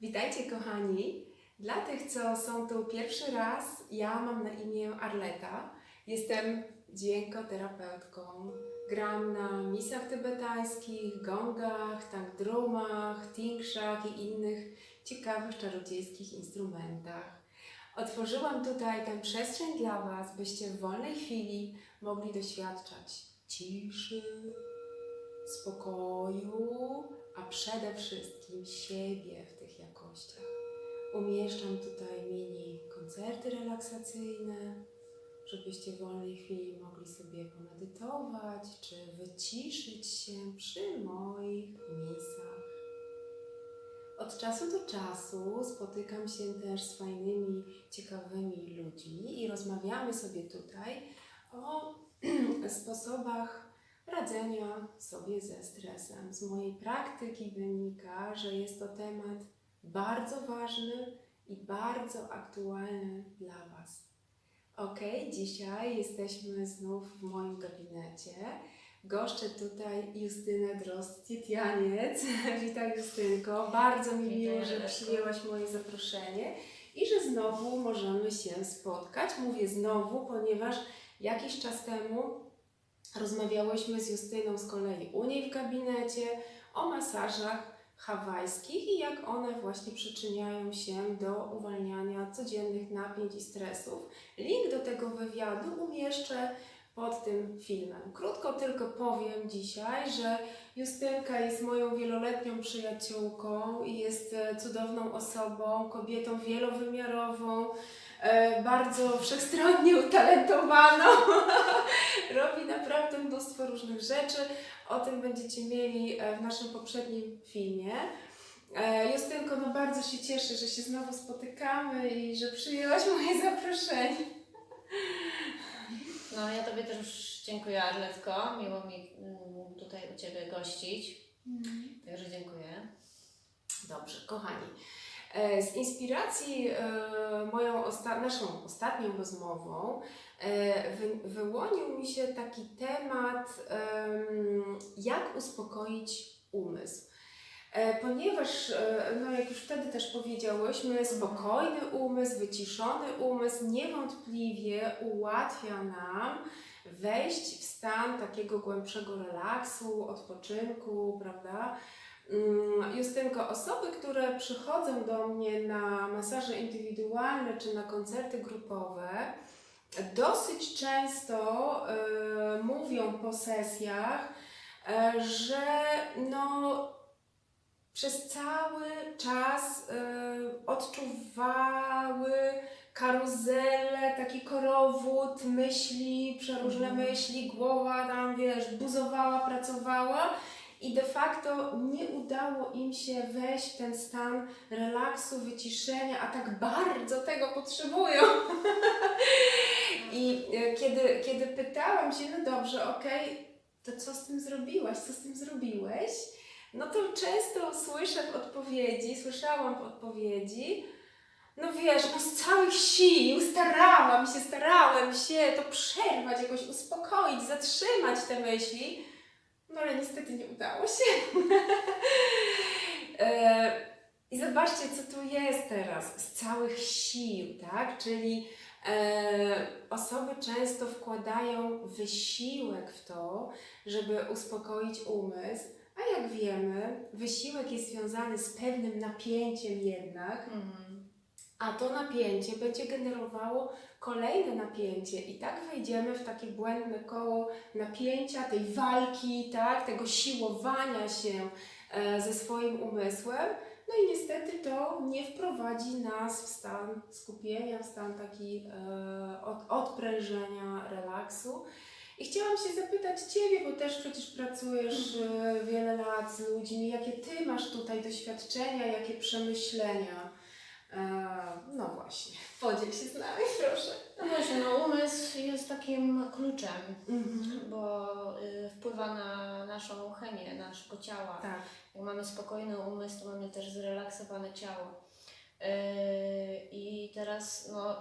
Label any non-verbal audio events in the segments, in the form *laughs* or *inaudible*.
Witajcie kochani. Dla tych, co są tu pierwszy raz, ja mam na imię Arleta. Jestem dźwiękoterapeutką. Gram na misach tybetańskich, gongach, tangdrumach, tingszach i innych ciekawych czarodziejskich instrumentach. Otworzyłam tutaj tę przestrzeń dla Was, byście w wolnej chwili mogli doświadczać ciszy, spokoju, a przede wszystkim siebie w tych jakościach. Umieszczam tutaj mini koncerty relaksacyjne, żebyście w wolnej chwili mogli sobie pomedytować czy wyciszyć się przy moich misach. Od czasu do czasu spotykam się też z fajnymi, ciekawymi ludźmi i rozmawiamy sobie tutaj o *clears throat* sposobach radzenia sobie ze stresem. Z mojej praktyki wynika, że jest to temat bardzo ważny i bardzo aktualny dla Was. Ok, dzisiaj jesteśmy znów w moim gabinecie. Goszczę tutaj Justynę Drozd-Tietjaniec. *laughs* Witaj Justynko. Bardzo mi miło, że przyjęłaś moje zaproszenie i że znowu możemy się spotkać. Mówię znowu, ponieważ jakiś czas temu rozmawiałyśmy z Justyną z kolei u niej w gabinecie o masażach hawajskich i jak one właśnie przyczyniają się do uwalniania codziennych napięć i stresów. Link do tego wywiadu umieszczę pod tym filmem. Krótko tylko powiem dzisiaj, że Justynka jest moją wieloletnią przyjaciółką i jest e, cudowną osobą, kobietą wielowymiarową, e, bardzo wszechstronnie utalentowaną. *laughs* Robi naprawdę mnóstwo różnych rzeczy. O tym będziecie mieli e, w naszym poprzednim filmie. Justynko, no bardzo się cieszę, że się znowu spotykamy i że przyjęłaś moje zaproszenie. *laughs* No ja Tobie też już dziękuję Arletko, miło mi mm, tutaj u Ciebie gościć, także dziękuję. Dobrze, kochani. e, Z inspiracji e, moją osta- naszą ostatnią rozmową e, wy- wyłonił mi się taki temat, em, jak uspokoić umysł. E, Ponieważ, e, no jak już wtedy też powiedziałyśmy, spokojny umysł, wyciszony umysł niewątpliwie ułatwia nam wejść w stan takiego głębszego relaksu, odpoczynku, prawda? Mm, Justynko, osoby, które przychodzą do mnie na masaże indywidualne czy na koncerty grupowe, dosyć często e, mówią po sesjach, e, że no, przez cały czas e, odczuwały karuzelę, taki korowód myśli, przeróżne Mhm. myśli, głowa tam, wiesz, buzowała, pracowała i de facto nie udało im się wejść w ten stan relaksu, wyciszenia, a tak bardzo tego potrzebują. *laughs* I e, kiedy, kiedy pytałam się, no dobrze, okej, to co z tym zrobiłaś, co z tym zrobiłeś? No to często słyszę w odpowiedzi, słyszałam w odpowiedzi, no wiesz, no z całych sił starałam się, starałem się to przerwać, jakoś uspokoić, zatrzymać te myśli, no ale niestety nie udało się. *laughs* E, I zobaczcie, co tu jest teraz, z całych sił, tak? Czyli e, osoby często wkładają wysiłek w to, żeby uspokoić umysł, jak wiemy, wysiłek jest związany z pewnym napięciem jednak, Mhm. a to napięcie będzie generowało kolejne napięcie i tak wejdziemy w takie błędne koło napięcia, tej walki, tak, tego siłowania się e, ze swoim umysłem. No i niestety to nie wprowadzi nas w stan skupienia, w stan taki e, od, odprężenia, relaksu. I chciałam się zapytać Ciebie, bo też przecież pracujesz e, wiele lat z ludźmi, jakie Ty masz tutaj doświadczenia, jakie przemyślenia? E, no właśnie, podziel się z nami, proszę. No właśnie, no umysł jest takim kluczem, Mhm. bo y, wpływa na naszą chemię naszego ciała. Tak. Jak mamy spokojny umysł, to mamy też zrelaksowane ciało. Yy, I teraz no,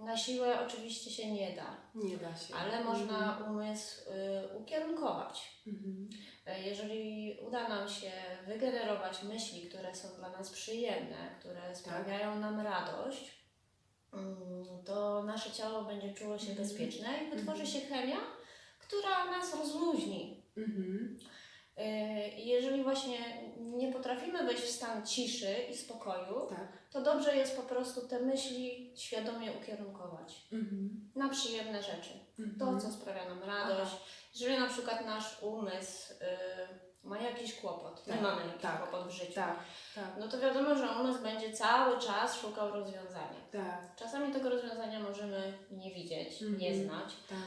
na siłę oczywiście się nie da, Nie da się. ale można umysł y, ukierunkować. Mhm. E, Jeżeli uda nam się wygenerować myśli, które są dla nas przyjemne, które sprawiają nam radość, mm, to nasze ciało będzie czuło się Mhm. bezpieczne i wytworzy Mhm. się chemia, która nas rozluźni. Mhm. I jeżeli właśnie nie potrafimy wejść w stan ciszy i spokoju, Tak. to dobrze jest po prostu te myśli świadomie ukierunkować Mhm. na przyjemne rzeczy. To, Mhm. co sprawia nam radość. Jeżeli na przykład nasz umysł y, ma jakiś kłopot, Tak, my mamy jakiś tak, kłopot w życiu, Tak, tak, no to wiadomo, że umysł będzie cały czas szukał rozwiązania. tak, Czasami tego rozwiązania możemy nie widzieć, nie Mhm. znać, tak.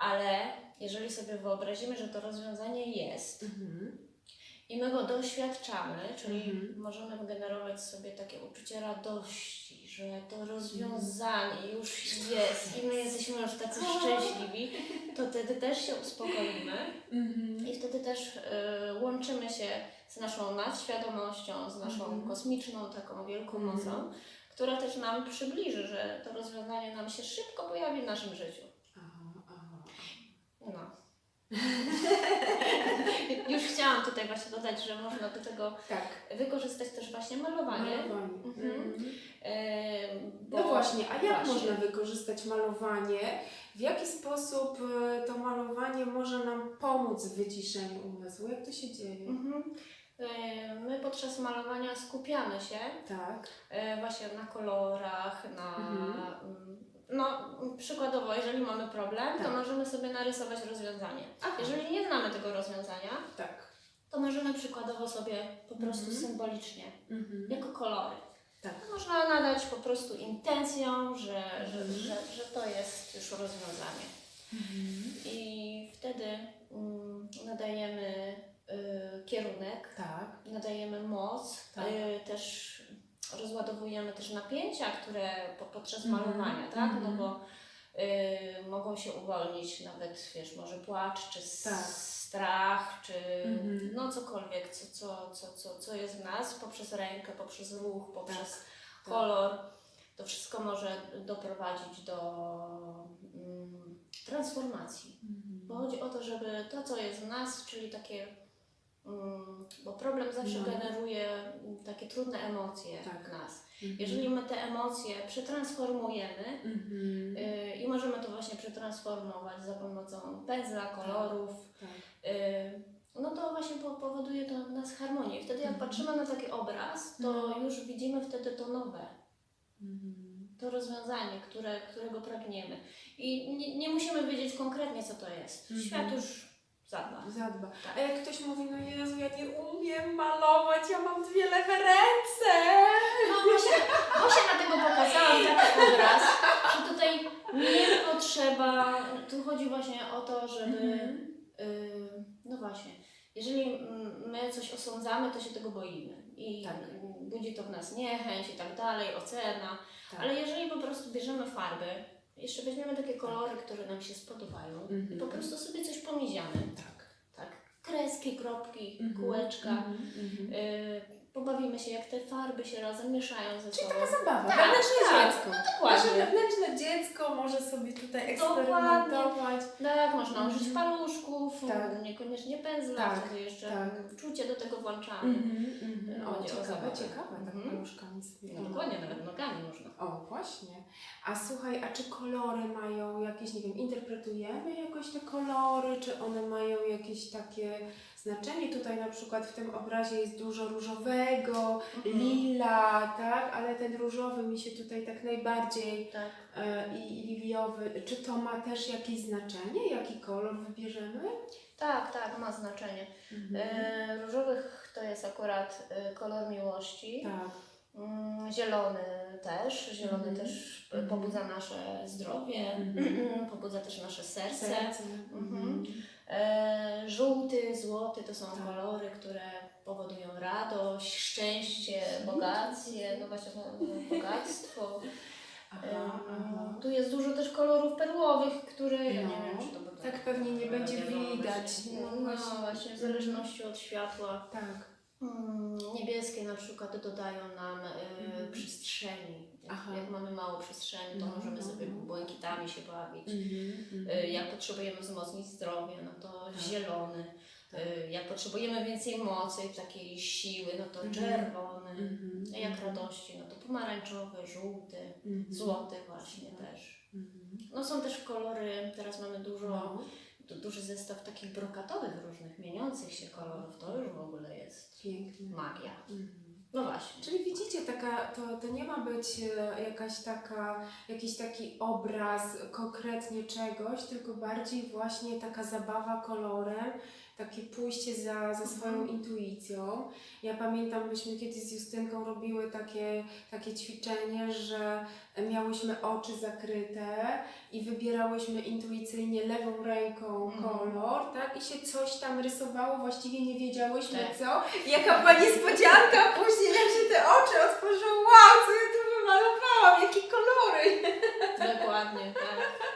Ale jeżeli sobie wyobrazimy, że to rozwiązanie jest Mhm. i my go doświadczamy, czyli Mhm. możemy wygenerować sobie takie uczucie radości, że to rozwiązanie już jest i my jesteśmy już tacy szczęśliwi, to wtedy też się uspokoimy Mhm. i wtedy też y, łączymy się z naszą nadświadomością, z naszą Mhm. kosmiczną taką wielką Mhm. mocą, która też nam przybliży, że to rozwiązanie nam się szybko pojawi w naszym życiu. *laughs* Już chciałam tutaj właśnie dodać, że można do tego Tak. wykorzystać też właśnie malowanie. Malowanie. Mhm. Mhm. Bo- No właśnie, a jak właśnie. można wykorzystać malowanie? W jaki sposób e, to malowanie może nam pomóc w wyciszeniu umysłu? Jak to się dzieje? Mhm. My podczas malowania skupiamy się Tak. e, właśnie na kolorach, na. No, przykładowo, jeżeli mamy problem, to Tak. możemy sobie narysować rozwiązanie. Aha. Jeżeli nie znamy tego rozwiązania, Tak. to możemy przykładowo sobie po prostu Mhm. symbolicznie, Mhm. jako kolory. Tak. Można nadać po prostu intencją, że, że, Mhm. że, że to jest już rozwiązanie. I wtedy mm, nadajemy y, kierunek, Tak. nadajemy moc, Tak. y, też rozładowujemy też napięcia, które po, podczas Mhm. malowania, tak? No Mhm. bo y, mogą się uwolnić nawet, wiesz, może płacz, czy Tak. strach, czy Mhm. no cokolwiek, co, co, co, co, co jest w nas poprzez rękę, poprzez ruch, poprzez tak. kolor. To wszystko może doprowadzić do mm, transformacji. Mhm. Bo chodzi o to, żeby to, co jest w nas, czyli takie. Mm, bo problem zawsze No. generuje mm, takie trudne emocje Tak. w nas. Mhm. Jeżeli my te emocje przetransformujemy Mhm. y, i możemy to właśnie przetransformować za pomocą pędzla, kolorów, Tak. y, no to właśnie po, powoduje to w nas harmonię. I wtedy jak Mhm. patrzymy na taki obraz, to No. już widzimy wtedy to nowe Mhm. to rozwiązanie, które, którego pragniemy. I nie, nie musimy wiedzieć konkretnie, co to jest. Mhm. Świat już zadba. Zadba. Tak. A jak ktoś mówi, no Jezu, ja nie umiem malować, ja mam dwie lewe ręce. No właśnie, właśnie dlatego pokazałam *laughs* taki obraz, że tutaj nie potrzeba, tu chodzi właśnie o to, żeby, Mhm. y, no właśnie, jeżeli my coś osądzamy, to się tego boimy. I Tak. budzi to w nas niechęć i tak dalej, ocena. Tak. Ale jeżeli po prostu bierzemy farby, jeszcze weźmiemy takie kolory, które nam się spodobają i Mhm. po prostu sobie coś pomiziamy, Tak. tak, kreski, kropki, Mhm. kółeczka, Mhm. Mhm. y, pobawimy się, jak te farby się razem mieszają ze Czyli sobą. taka zabawa, Tak, wewnętrzne tak, dziecko. dokładnie. Nasze wewnętrzne dziecko może sobie tutaj Dokładnie. eksperymentować. Tak, można Mhm. użyć paluszków, Tak. niekoniecznie pędzla, Tak, wtedy jeszcze tak. czucie do tego włączamy. Mhm, mhm. O, Chodzi o ciekawe, ciekawe, tak Mhm. paluszkami sobie. No, dokładnie, nawet nogami można. O, właśnie. A słuchaj, a czy kolory mają jakieś, nie wiem, interpretujemy jakoś te kolory, czy one mają jakieś takie znaczenie? Tutaj na przykład w tym obrazie jest dużo różowego, Mhm. lila, tak? Ale ten różowy mi się tutaj tak najbardziej Tak. e, i liliowy. Czy to ma też jakieś znaczenie? Jaki kolor wybierzemy? tak, tak, ma znaczenie. E, różowych to jest akurat e, kolor miłości. Tak. Mm, Zielony też. Zielony Mhm. też Mhm. pobudza nasze zdrowie, Mhm. *clears throat* pobudza też nasze serce. Serce. Mhm. E, żółty, złoty to są Tak. kolory, które powodują radość, szczęście, bogactwie, no właśnie no, bogactwo. Aha. Tu jest dużo też kolorów perłowych, które ja nie No. wiem, czy to będą. Tak pewnie nie będzie wiadomo, widać. No No, właśnie. właśnie, w zależności od światła. Tak. Mm, Niebieskie na przykład dodają nam y, przestrzeni. Jak, jak mamy mało przestrzeni, to No, możemy no, sobie no. błękitami się bawić. Y. Jak potrzebujemy wzmocnić zdrowie, no to Tak. zielony. Y, Jak potrzebujemy więcej mocy, takiej siły, no to Mhm. czerwony. Mhm. A jak radości, no to pomarańczowy, żółty, Mhm. złoty właśnie też. Mhm. No są też kolory, teraz mamy dużo, No, duży zestaw takich brokatowych różnych, mieniących się kolorów. To już w ogóle jest pięknie. magia. Mhm. No właśnie. Czyli widzicie, taka, to, to nie ma być e, jakaś taka, jakiś taki obraz konkretnie czegoś, tylko bardziej właśnie taka zabawa kolorem, takie pójście za, za swoją Mhm. intuicją. Ja pamiętam, myśmy kiedyś z Justynką robiły takie, takie ćwiczenie, że miałyśmy oczy zakryte i wybierałyśmy intuicyjnie lewą ręką Mhm. kolor, tak? I się coś tam rysowało, właściwie nie wiedziałyśmy Tak. co. I Jaka była niespodzianka później, jak się te oczy otworzyły, wow, co ja tu wymalowałam, jakie kolory! Dokładnie, tak.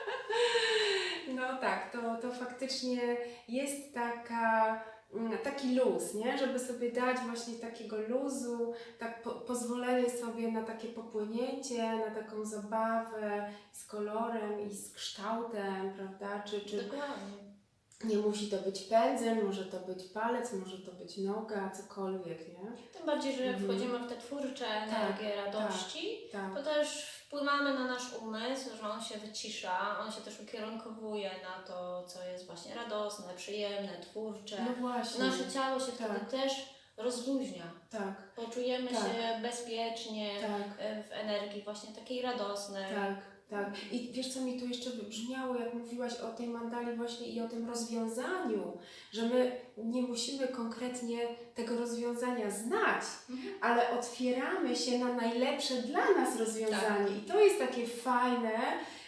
No tak, to, to faktycznie jest taka, mm, taki luz, nie? Żeby sobie dać właśnie takiego luzu, tak po, pozwolenie sobie na takie popłynięcie, na taką zabawę z kolorem i z kształtem, prawda? Czy, czy Dokładnie. nie musi to być pędzel, może to być palec, może to być noga, cokolwiek, nie? Tym bardziej, że jak Mhm. wchodzimy w te twórcze energie radości, Tak. to też wpływamy na nasz umysł, że on się wycisza, on się też ukierunkowuje na to, co jest właśnie radosne, przyjemne, twórcze. No właśnie. Nasze ciało się wtedy Tak. też rozluźnia. Tak, Poczujemy Tak. się bezpiecznie tak. e, w energii właśnie takiej radosnej. Tak, tak. I wiesz, co mi tu jeszcze wybrzmiało, jak mówiłaś o tej mandali właśnie i o tym rozwiązaniu, że my nie musimy konkretnie tego rozwiązania znać, Mhm. ale otwieramy się na najlepsze dla nas rozwiązanie. I to jest takie fajne,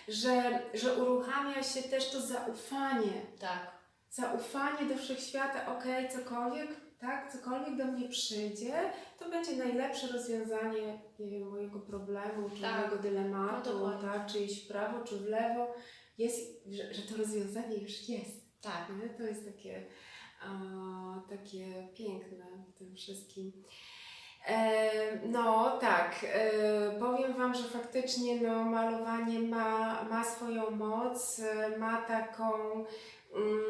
że, że uruchamia się też to zaufanie. Tak. Zaufanie do wszechświata, okej, cokolwiek, tak, cokolwiek do mnie przyjdzie, to będzie najlepsze rozwiązanie, nie wiem, mojego problemu, czy Tak. mojego dylematu, No tak, czy iść w prawo, czy w lewo, jest, że, że to rozwiązanie już jest. Tak. Nie? To jest takie, takie piękne w tym wszystkim. E, no tak, e, powiem Wam, że faktycznie no, malowanie ma, ma swoją moc, e, ma taką, mm,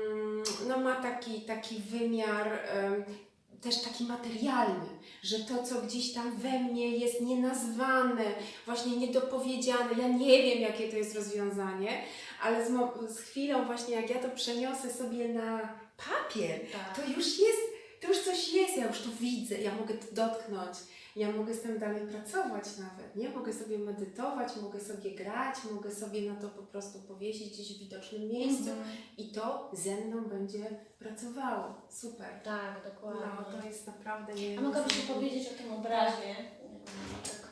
no ma taki, taki wymiar też taki materialny, że to, co gdzieś tam we mnie jest nienazwane, właśnie niedopowiedziane, ja nie wiem, jakie to jest rozwiązanie, ale z, z chwilą właśnie, jak ja to przeniosę sobie na papier, tak. to już jest, to już coś jest, ja już to widzę, ja mogę to dotknąć, ja mogę z tym dalej pracować nawet, nie? Mogę sobie medytować, mogę sobie grać, mogę sobie na to po prostu powiesić gdzieś w widocznym miejscu Mhm. i to ze mną będzie pracowało. Super. Tak, dokładnie. No, to jest naprawdę nie A mogłabyś mi powiedzieć o tym obrazie?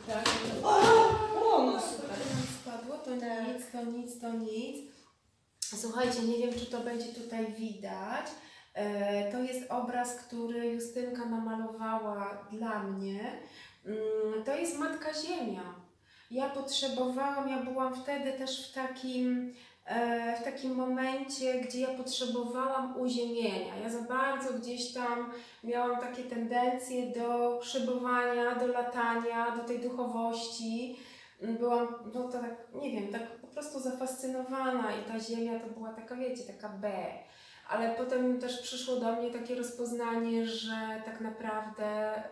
Tak. O, no super. Spadło, to Tak. nic, to nic, to nic. Słuchajcie, nie wiem, czy to będzie tutaj widać. E, To jest obraz, który Justynka namalowała dla mnie. Mm, To jest Matka Ziemia. Ja potrzebowałam, ja byłam wtedy też w takim, e, w takim momencie, gdzie ja potrzebowałam uziemienia. Ja za bardzo gdzieś tam miałam takie tendencje do szybowania, do latania, do tej duchowości. Byłam, no to tak, nie wiem, tak po prostu zafascynowana i ta ziemia to była taka, wiecie, taka B. Ale potem też przyszło do mnie takie rozpoznanie, że tak naprawdę y,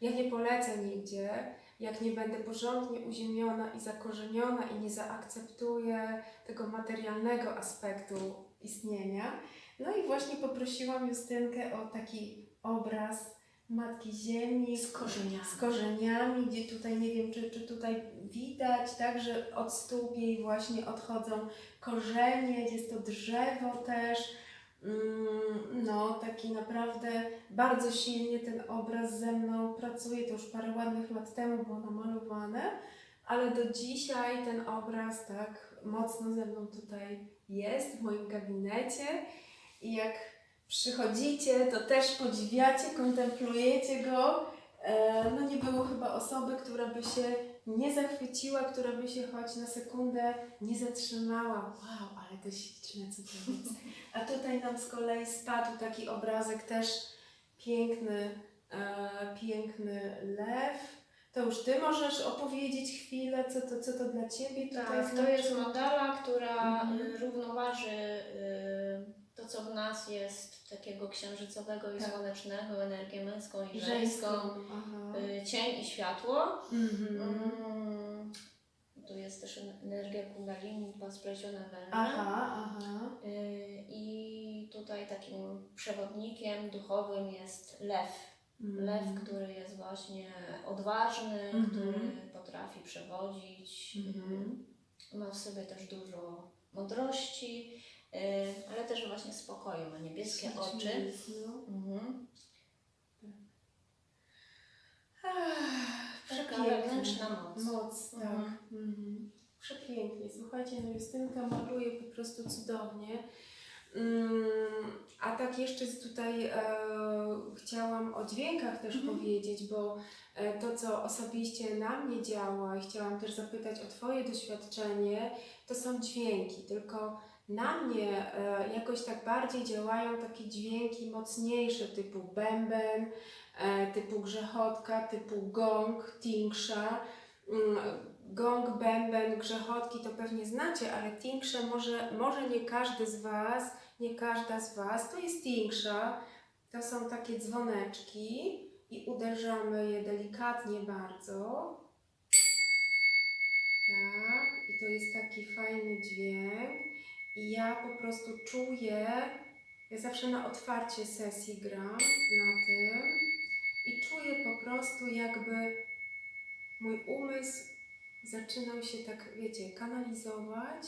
ja nie polecę nigdzie, jak nie będę porządnie uziemiona i zakorzeniona i nie zaakceptuję tego materialnego aspektu istnienia. No i właśnie poprosiłam Justynkę o taki obraz Matki Ziemi Z korzeniami. z korzeniami, gdzie tutaj nie wiem, czy, czy tutaj widać, tak, że od stóp jej właśnie odchodzą korzenie, jest to drzewo też. Mm, No, taki naprawdę bardzo silnie ten obraz ze mną pracuje. To już parę ładnych lat temu było namalowane, ale do dzisiaj ten obraz tak mocno ze mną tutaj jest w moim gabinecie. I jak przychodzicie, to też podziwiacie, kontemplujecie go. E, No nie było chyba osoby, która by się nie zachwyciła, która by się choć na sekundę nie zatrzymała. Wow, ale to śliczne, co to jest. A tutaj nam z kolei spadł taki obrazek też piękny, e, piękny lew. To już Ty możesz opowiedzieć chwilę, co to, co to dla Ciebie tutaj Tak, to znaczy? jest mandala, która Mhm. równoważy y, co w nas jest takiego księżycowego i Tak. słonecznego, energię męską i Żeńską. y, cień i światło. Mhm. Mm, tu jest też energia kundalini, dwa splecione węże. Aha, aha. Y, I tutaj takim przewodnikiem duchowym jest lew. Mhm. Lew, który jest właśnie odważny, Mhm. który potrafi przewodzić, Mhm. y, ma w sobie też dużo mądrości, ale też właśnie spokoju, ma niebieskie oczy. Mhm. Taka wewnętrzna moc. Moc, tak. Mhm. Mhm. Przepięknie. Słuchajcie, no Justynka maluje po prostu cudownie. Mm, a tak jeszcze tutaj e, chciałam o dźwiękach też Mhm. powiedzieć, bo e, to, co osobiście na mnie działa i chciałam też zapytać o Twoje doświadczenie, to są dźwięki, tylko na mnie e, jakoś tak bardziej działają takie dźwięki mocniejsze, typu bęben, e, typu grzechotka, typu gong, tingsza. Mm, Gong, bęben, grzechotki to pewnie znacie, ale tingsza może, może nie każdy z Was, nie każda z Was, to jest tingsza. To są takie dzwoneczki i uderzamy je delikatnie bardzo. Tak, i to jest taki fajny dźwięk. I ja po prostu czuję, ja zawsze na otwarcie sesji gram na tym i czuję po prostu jakby mój umysł zaczynał się tak, wiecie, kanalizować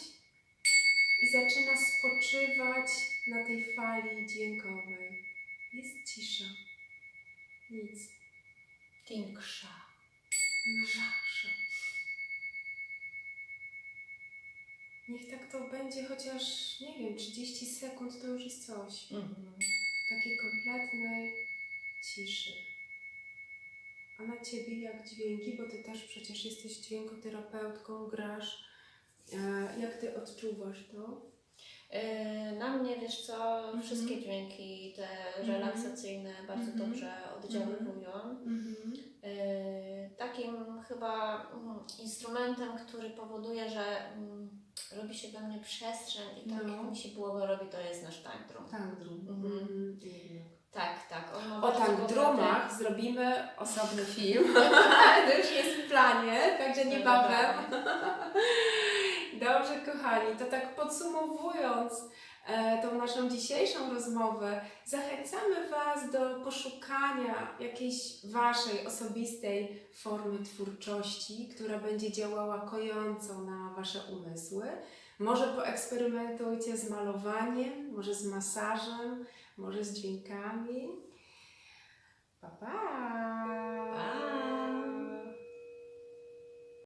i zaczyna spoczywać na tej fali dźwiękowej. Jest cisza. Nic. Tinksza. Mrzasza. Niech tak to będzie chociaż, nie wiem, 30 sekund to już jest coś. Mhm. Takiej kompletnej ciszy. A na Ciebie jak dźwięki, bo Ty też przecież jesteś dźwiękoterapeutką, grasz. E, jak Ty odczuwasz to? Y, Na mnie, wiesz co, Mhm. wszystkie dźwięki te Mhm. relaksacyjne bardzo Mhm. dobrze oddziaływują. Mhm. Y, Takim chyba mm, instrumentem, który powoduje, że mm, robi się we mnie przestrzeń i tak No. mi się głowę robi, to jest nasz tantrum. Tangdrum. Mhm. Mhm. Tak, tak. O tangdrumach bogaty- zrobimy osobny film. *laughs* to już jest w planie, także niebawem. *laughs* Dobrze, kochani, to tak podsumowując tą naszą dzisiejszą rozmowę, zachęcamy Was do poszukania jakiejś Waszej osobistej formy twórczości, która będzie działała kojąco na Wasze umysły. Może poeksperymentujcie z malowaniem, może z masażem, może z dźwiękami. Pa, pa!